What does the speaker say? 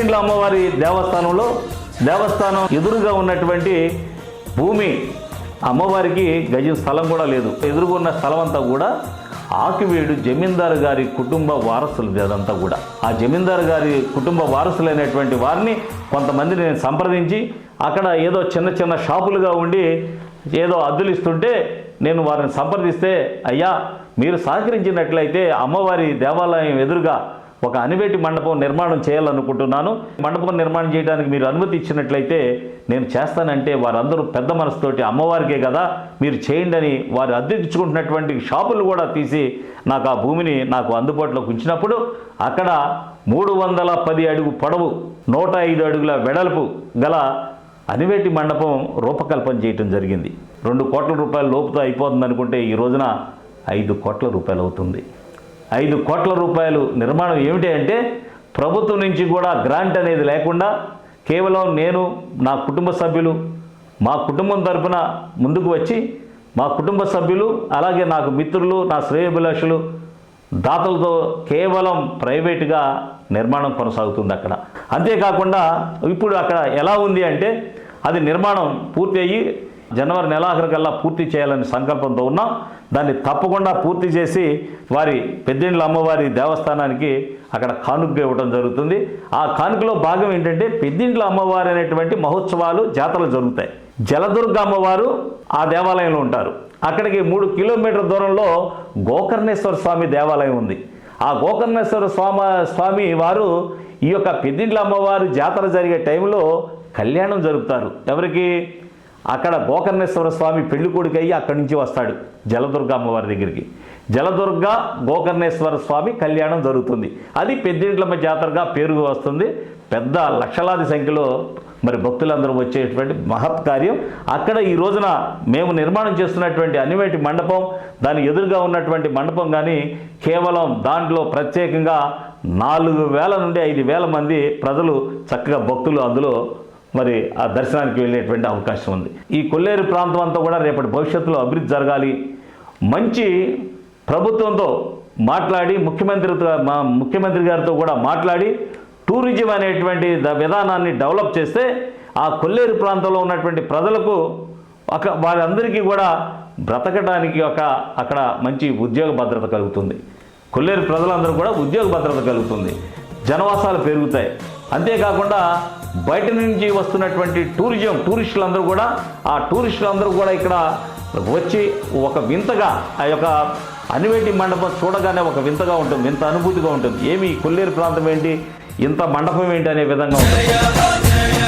పెద్దిండ్ల అమ్మవారి దేవస్థానంలో దేవస్థానం ఎదురుగా ఉన్నటువంటి భూమి అమ్మవారికి గజం స్థలం కూడా లేదు. ఎదురుగున్న స్థలం అంతా కూడా ఆకివేడు జమీందారు గారి కుటుంబ వారసులు అదంతా కూడా. ఆ జమీందారు గారి కుటుంబ వారసులైనటువంటి వారిని కొంతమందిని నేను సంప్రదించి అక్కడ ఏదో చిన్న చిన్న షాపులుగా ఉండి ఏదో అద్దులు ఇస్తుంటే నేను వారిని సంప్రదిస్తే అయ్యా మీరు సహకరించినట్లయితే అమ్మవారి దేవాలయం ఎదురుగా ఒక అనివేటి మండపం నిర్మాణం చేయాలనుకుంటున్నాను. మండపం నిర్మాణం చేయడానికి మీరు అనుమతి ఇచ్చినట్లయితే నేను చేస్తానంటే వారందరూ పెద్ద మనసుతోటి అమ్మవారికే కదా మీరు చేయండి అని వారు అద్దెకించుకుంటున్నటువంటి షాపులు కూడా తీసి నాకు ఆ భూమిని నాకు అందుబాటులోకి ఉంచినప్పుడు అక్కడ మూడు వందల పది అడుగు పొడవు నూట ఐదు అడుగుల వెడల్పు గల అనివేటి మండపం రూపకల్పన చేయటం జరిగింది. రెండు కోట్ల రూపాయల లోపుతో అయిపోతుంది అనుకుంటే ఈ రోజున ఐదు కోట్ల రూపాయలు అవుతుంది. ఐదు కోట్ల రూపాయలు నిర్మాణం ఏమిటి అంటే ప్రభుత్వం నుంచి కూడా గ్రాంట్ అనేది లేకుండా కేవలం నేను నా కుటుంబ సభ్యులు మా కుటుంబం తరపున ముందుకు వచ్చి మా కుటుంబ సభ్యులు అలాగే నాకు మిత్రులు నా శ్రేయభిలాషులు దాతలతో కేవలం ప్రైవేటుగా నిర్మాణం కొనసాగుతుంది అక్కడ. అంతేకాకుండా ఇప్పుడు అక్కడ ఎలా ఉంది అంటే అది నిర్మాణం పూర్తి అయ్యి జనవరి నెలాఖరికల్లా పూర్తి చేయాలని సంకల్పంతో ఉన్నాం. దాన్ని తప్పకుండా పూర్తి చేసి వారి పెద్దిండ్ల అమ్మవారి దేవస్థానానికి అక్కడ కానుక ఇవ్వడం జరుగుతుంది. ఆ కానుకలో భాగం ఏంటంటే పెద్దిండ్ల అమ్మవారి అనేటువంటి మహోత్సవాలు జాతరలు జరుగుతాయి. జలదుర్గ అమ్మవారు ఆ దేవాలయంలో ఉంటారు. అక్కడికి మూడు కిలోమీటర్ల దూరంలో గోకర్ణేశ్వర స్వామి దేవాలయం ఉంది. ఆ గోకర్ణేశ్వర స్వామి స్వామి వారు ఈ యొక్క పెద్దిండ్ల అమ్మవారు జాతర జరిగే టైంలో కళ్యాణం జరుపుతారు. ఎవరికి? అక్కడ గోకర్ణేశ్వర స్వామి పెళ్ళి అయ్యి అక్కడి నుంచి వస్తాడు జలదుర్గ అమ్మవారి దగ్గరికి. జలదుర్గ గోకర్ణేశ్వర స్వామి కళ్యాణం జరుగుతుంది. అది పెద్దింట్లమ్మ జాతరగా పేరు వస్తుంది. పెద్ద లక్షలాది సంఖ్యలో మరి భక్తులందరూ వచ్చేటువంటి మహత్ కార్యం. అక్కడ ఈ రోజున మేము నిర్మాణం చేస్తున్నటువంటి అనివేటి మండపం దాని ఎదురుగా ఉన్నటువంటి మండపం కానీ కేవలం దాంట్లో ప్రత్యేకంగా నాలుగు వేల నుండి ఐదు వేల మంది ప్రజలు చక్కగా భక్తులు అందులో మరి ఆ దర్శనానికి వెళ్ళేటువంటి అవకాశం ఉంది. ఈ కొల్లేరు ప్రాంతం అంతా కూడా రేపటి భవిష్యత్తులో అభివృద్ధి జరగాలి. మంచి ప్రభుత్వంతో మాట్లాడి ముఖ్యమంత్రితో మా ముఖ్యమంత్రి గారితో కూడా మాట్లాడి టూరిజం అనేటువంటి ద- విధానాన్ని డెవలప్ చేస్తే ఆ కొల్లేరు ప్రాంతంలో ఉన్నటువంటి ప్రజలకు ఒక వారందరికీ కూడా బ్రతకడానికి ఒక అక్కడ మంచి ఉద్యోగ భద్రత కలుగుతుంది. కొల్లేరు ప్రజలందరూ కూడా ఉద్యోగ భద్రత కలుగుతుంది. జనవాసాలు పెరుగుతాయి. అంతేకాకుండా బయట నుంచి వస్తున్నటువంటి టూరిజం టూరిస్టులందరూ కూడా ఆ టూరిస్టులందరూ కూడా ఇక్కడ వచ్చి ఒక వింతగా ఆ యొక్క అనివేటి మండపం చూడగానే ఒక వింతగా ఉంటుంది వింత అనుభూతిగా ఉంటుంది. ఏమి ఈ కొల్లేరు ప్రాంతం ఏంటి? ఇంత మండపం ఏంటి అనే విధంగా ఉంటుంది.